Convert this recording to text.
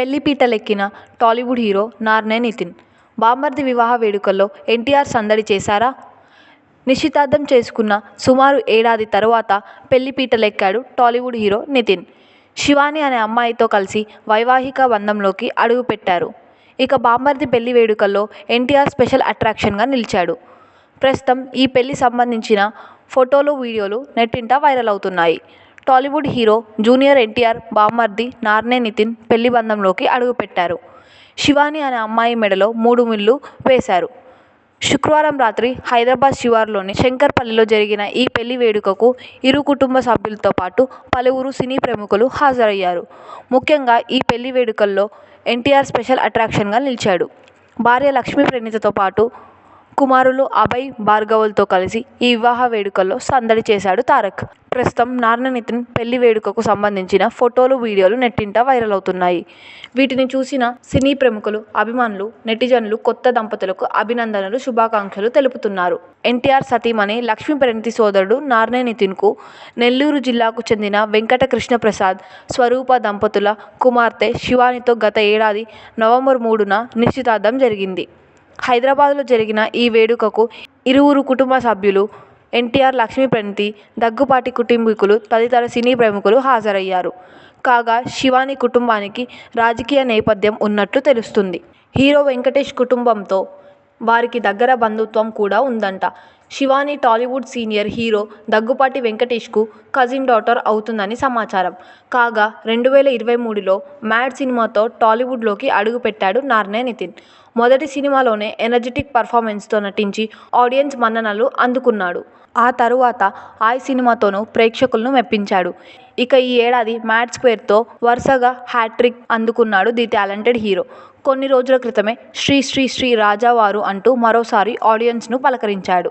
పెళ్ళిపీటలెక్కిన Tollywood hero Narne Nithin. బామ్మర్ది వివాహ వేడుకల్లో ఎన్టీఆర్ సందడి చేశారా? నిశ్చితార్థం చేసుకున్న సుమారు ఏడాది తరువాత పెళ్ళిపీటలెక్కాడు టాలీవుడ్ హీరో నితిన్. శివాని అనే అమ్మాయితో కలిసి వైవాహిక బంధంలోకి అడుగుపెట్టారు. ఇక బామ్మర్ది పెళ్ళి వేడుకల్లో ఎన్టీఆర్ స్పెషల్ అట్రాక్షన్గా నిలిచాడు. ప్రస్తుతం ఈ పెళ్ళి సంబంధించిన ఫోటోలు వీడియోలు నెట్టింట వైరల్ అవుతున్నాయి. టాలీవుడ్ హీరో జూనియర్ ఎన్టీఆర్ బామ్మర్ది నార్నే నితిన్ పెళ్ళి బంధంలోకి అడుగుపెట్టారు. శివాని అనే అమ్మాయి మెడలో మూడు మిల్లు వేశారు. శుక్రవారం రాత్రి హైదరాబాద్ శివారులోని శంకర్పల్లిలో జరిగిన ఈ పెళ్ళి వేడుకకు ఇరు కుటుంబ సభ్యులతో పాటు పలువురు సినీ ప్రముఖులు హాజరయ్యారు. ముఖ్యంగా ఈ పెళ్ళి వేడుకల్లో ఎన్టీఆర్ స్పెషల్ అట్రాక్షన్గా నిలిచాడు. భార్య లక్ష్మీప్రణీతతో పాటు కుమారులు అభయ్, భార్గవులతో కలిసి ఈ వివాహ వేడుకల్లో సందడి చేశాడు తారక్. ప్రస్తుతం నాన్న నితిన్ పెళ్ళి వేడుకకు సంబంధించిన ఫోటోలు వీడియోలు నెట్టింట వైరల్ అవుతున్నాయి. వీటిని చూసిన సినీ ప్రముఖులు, అభిమానులు, నెటిజన్లు కొత్త దంపతులకు అభినందనలు, శుభాకాంక్షలు తెలుపుతున్నారు. ఎన్టీఆర్ సతీమణి పరిణితి సోదరుడు నార్నే నితిన్కు నెల్లూరు జిల్లాకు చెందిన వెంకట కృష్ణప్రసాద్, స్వరూప దంపతుల కుమార్తె శివానితో గత ఏడాది నవంబర్ మూడున నిశ్చితార్థం జరిగింది. హైదరాబాద్లో జరిగిన ఈ వేడుకకు ఇరువురు కుటుంబ సభ్యులు, ఎన్టీఆర్, లక్ష్మీప్రణీత, దగ్గుపాటి కుటుంబీకులు తదితర సినీ ప్రముఖులు హాజరయ్యారు. కాగా శివాని కుటుంబానికి రాజకీయ నేపథ్యం ఉన్నట్లు తెలుస్తుంది హీరో వెంకటేష్ కుటుంబంతో వారికి దగ్గర బంధుత్వం కూడా ఉందంట Shivani Tollywood senior hero Daggubati వెంకటేష్కు cousin daughter అవుతుందని సమాచారం. కాగా రెండు వేల ఇరవై మూడులో మ్యాడ్ సినిమాతో టాలీవుడ్లోకి అడుగుపెట్టాడు నార్నే నితిన్. మొదటి సినిమాలోనే ఎనర్జిటిక్ పర్ఫార్మెన్స్తో నటించి ఆడియన్స్ మన్ననలు అందుకున్నాడు. ఆ తరువాత ఆయ్ సినిమాతోనూ ప్రేక్షకులను మెప్పించాడు. ఇక ఈ ఏడాది మ్యాడ్ స్క్వేర్తో వరుసగా హ్యాట్రిక్ అందుకున్నాడు ది టాలెంటెడ్ హీరో. కొన్ని రోజుల క్రితమే శ్రీ శ్రీ శ్రీ రాజావారు అంటూ మరోసారి ఆడియన్స్ను పలకరించాడు.